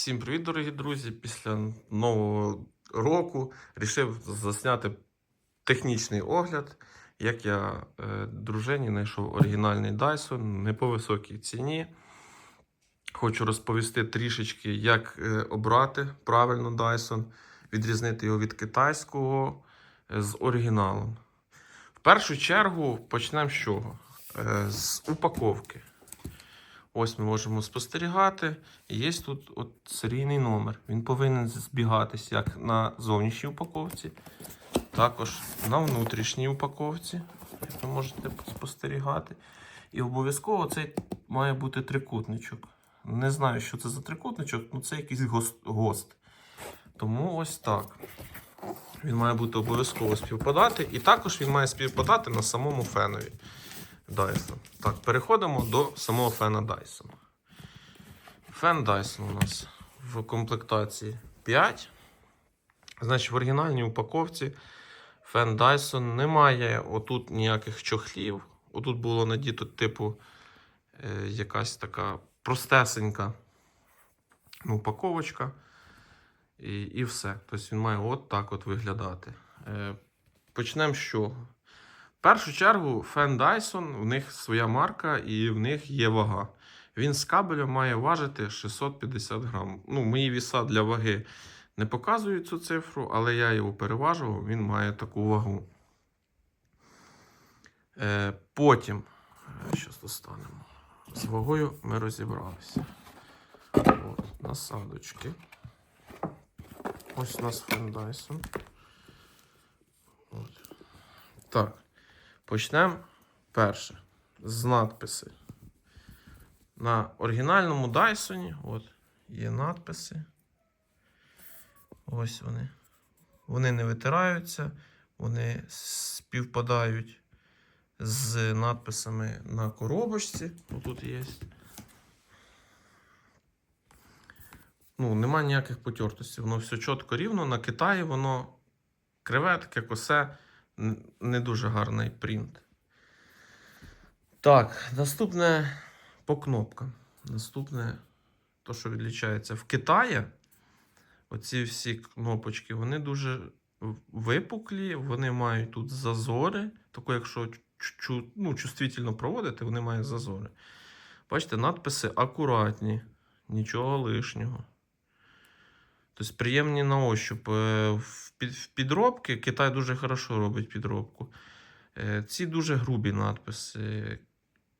Всім привіт, дорогі друзі! Після нового року рішив засняти технічний огляд, як я е, дружині знайшов оригінальний Dyson не по високій ціні. Хочу розповісти трішечки, як е, обрати правильно Dyson, відрізнити його від китайського е, з оригіналом. В першу чергу почнемо з чого? Е, з упаковки. Ось ми можемо спостерігати. І Є тут от серійний номер. Він повинен збігатись як на зовнішній упаковці, також на внутрішній упаковці. Як ви можете спостерігати. І обов'язково цей має бути трикутничок. Не знаю, що це за трикутничок, але це якийсь гост. гост. Тому ось так. Він має бути обов'язково співпадати. І також він має співпадати на самому фенові. Dyson. Так, переходимо до самого фена Dyson. Фен Dyson у нас в комплектації 5. Значить, в оригінальній упаковці фен Dyson немає отут ніяких чохлів. Отут було надіто, типу, е, якась така простесенька ну, упаковочка. І, і все. Тобто він має от так от виглядати. Е, почнемо з чого? В першу чергу, фен Dyson, в них своя марка і в них є вага. Він з кабелем має важити 650 грам. Ну, мої віса для ваги не показують цю цифру, але я його переважував, він має таку вагу. Е, потім, зараз достанемо. З вагою ми розібралися. От, насадочки. Ось у нас фен Dyson. От. Так. Почнемо перше з надписи. На оригінальному Dyson от, є надписи. Ось вони. Вони не витираються, вони співпадають з надписами на коробочці. Отут є. Ну, нема ніяких потертостей. Воно все чітко рівно. На Китаї воно криве, таке косе не дуже гарний принт. Так, наступне по кнопкам. Наступне, то, що відлічається в Китаї, оці всі кнопочки, вони дуже випуклі, вони мають тут зазори. Тако, якщо ну, чувствительно проводити, вони мають зазори. Бачите, надписи акуратні, нічого лишнього. Тобто приємні на ощуп. В підробки Китай дуже хорошо робить підробку. Ці дуже грубі надписи.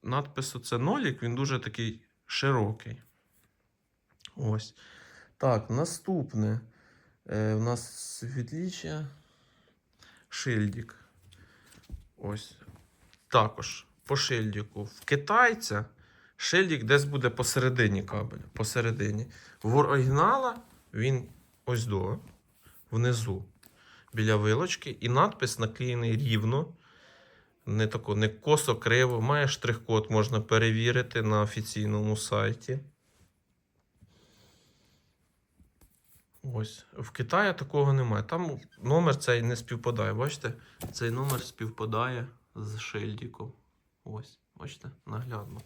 Надпис це нолік, він дуже такий широкий. Ось. Так, наступне. У нас відліччя шильдик. Ось. Також по шильдику. В китайця шильдик десь буде посередині кабеля. Посередині. В оригінала він ось до, внизу, біля вилочки, і надпис наклеєний рівно, не тако, не косо криво. Має штрих-код, можна перевірити на офіційному сайті. Ось. В Китаї такого немає. Там номер цей не співпадає. Бачите? Цей номер співпадає з шильдиком. Ось, бачите, наглядно.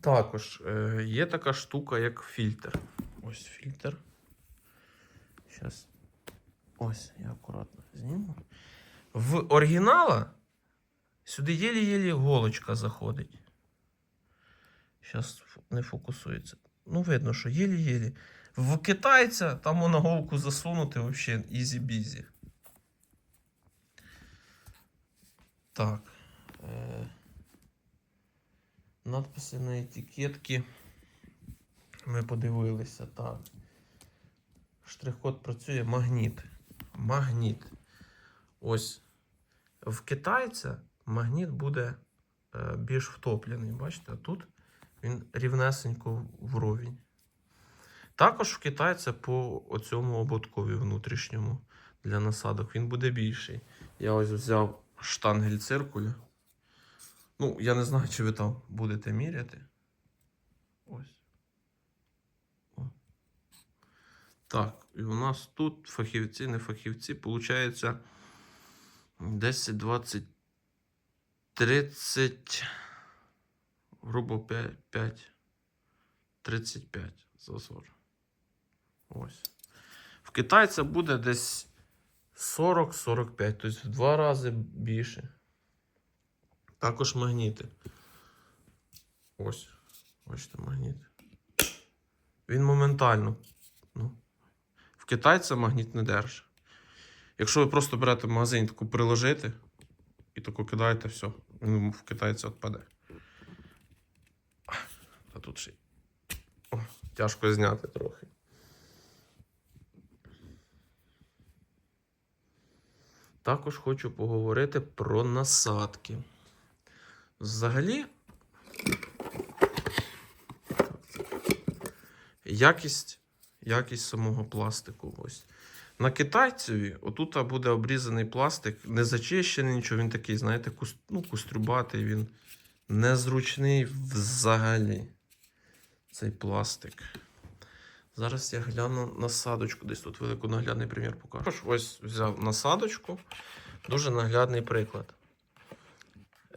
Також е, є така штука, як фільтр. Ось фільтр. Зараз. Ось, я акуратно зніму. В оригінала сюди єлі-єлі голочка заходить. Зараз не фокусується. Ну, видно, що єлі-єлі. В китайця там на голку засунути взагалі ізі-бізі. Так. Надписи на етикетки. Ми подивилися, так. Штрих-код працює магніт. Магніт. Ось в китайця магніт буде е, більш втоплений. Бачите, а тут він рівнесенько вровень. Також в китайця по оцьому ободкові внутрішньому для насадок він буде більший. Я ось взяв штангель циркуля. Ну, я не знаю, чи ви там будете міряти. Ось. О. Так, і у нас тут фахівці, не фахівці, виходить 10, 20, 30, грубо 5, 5 35 зазор. Ось. В китайця буде десь 40-45, тобто в два рази більше. Також магніти. Ось. Бачите, магніт. Він моментально. Ну, в китайця магніт не держить. Якщо ви просто берете в магазин таку приложити і таку кидаєте, все, він в китайця відпаде. А тут ще. О, тяжко зняти трохи. Також хочу поговорити про насадки. Взагалі, якість, якість самого пластику. Ось. На китайцеві отут буде обрізаний пластик, не зачищений нічого, він такий, знаєте, кус, ну, кустрюбатий, він незручний взагалі. Цей пластик. Зараз я гляну насадочку, десь тут велику наглядний примір покажу. Ось взяв насадочку. Дуже наглядний приклад.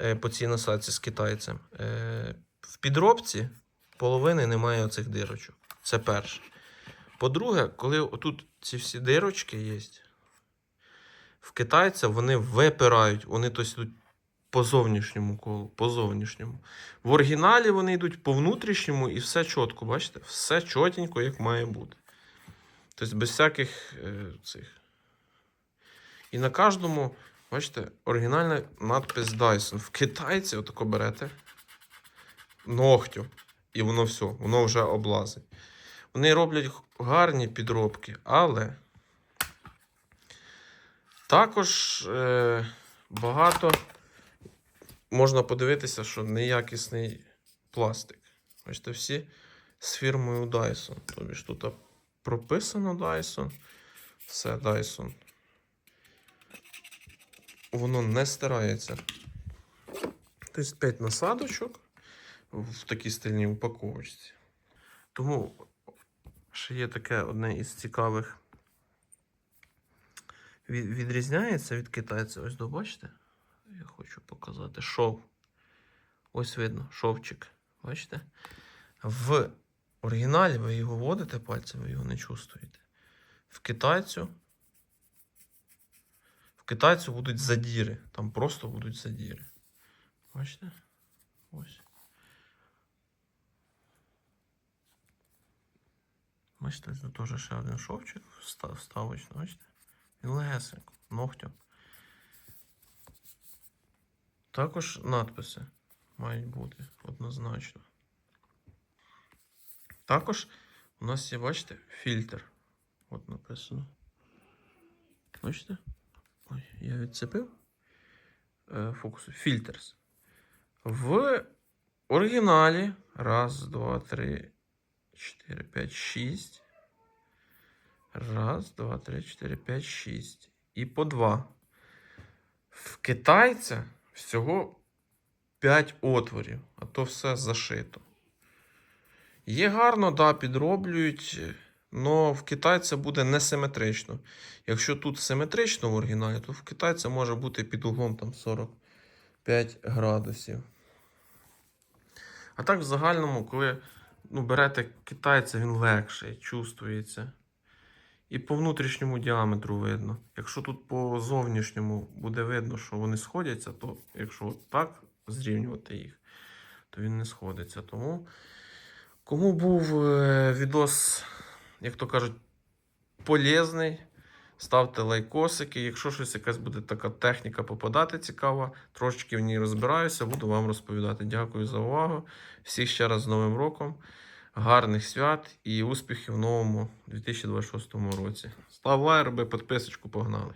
Е, по цій насадці з китайцем. Е, в підробці половини немає оцих дирочок. Це перше. По-друге, коли отут ці всі дирочки є, в китайця вони випирають, вони тобто йдуть по зовнішньому колу, по зовнішньому. В оригіналі вони йдуть по внутрішньому і все чітко, бачите? Все чотенько, як має бути. Тобто без всяких е, цих. І на кожному, бачите, оригінальна надпис Dyson. В китайці отако берете ногтю, і воно все, воно вже облазить. Вони роблять гарні підробки, але також е, багато можна подивитися, що неякісний пластик. Бачите, всі з фірмою Dyson. Тобі ж тут прописано Dyson. Все Dyson. Воно не стирається. Тобто 5 насадочок в такій стильній упаковочці. Тому ще є таке одне із цікавих. Відрізняється від китайця. Ось бачите? Я хочу показати шов. Ось видно, шовчик. Бачите? В оригіналі ви його вводите пальцем, ви його не чувствуєте. В китайцю. В китайцю будуть задіри. Там просто будуть задіри. Бачите? Ось. Бачите, це теж ще один шовчик вста- вставочний, бачите? Він легесенько, ногтем. Також надписи мають бути однозначно. Також у нас є, бачите, фільтр. От написано. Бачите? Ой, я відцепив. Е, фокусу. Фільтрс. В оригіналі. Раз, два, три, чотири, п'ять, шість. Раз, два, три, чотири, п'ять, шість. І по два. В китайця всього 5 отворів, а то все зашито. Є гарно, да, підроблюють, але в китайця буде несиметрично. Якщо тут симетрично в оригіналі, то в китайця може бути під углом там 45 градусів. А так в загальному, коли ну, берете китайця, він легший, чувствується. І по внутрішньому діаметру видно. Якщо тут по зовнішньому буде видно, що вони сходяться, то якщо так зрівнювати їх, то він не сходиться. Тому кому був е, відос, як то кажуть, полезний, ставте лайкосики. Якщо щось якась буде така техніка попадати цікава, трошечки в ній розбираюся, буду вам розповідати. Дякую за увагу. Всіх ще раз з Новим роком. Гарних свят і успіхів в новому 2026 році. Став лайк, роби підписочку, погнали!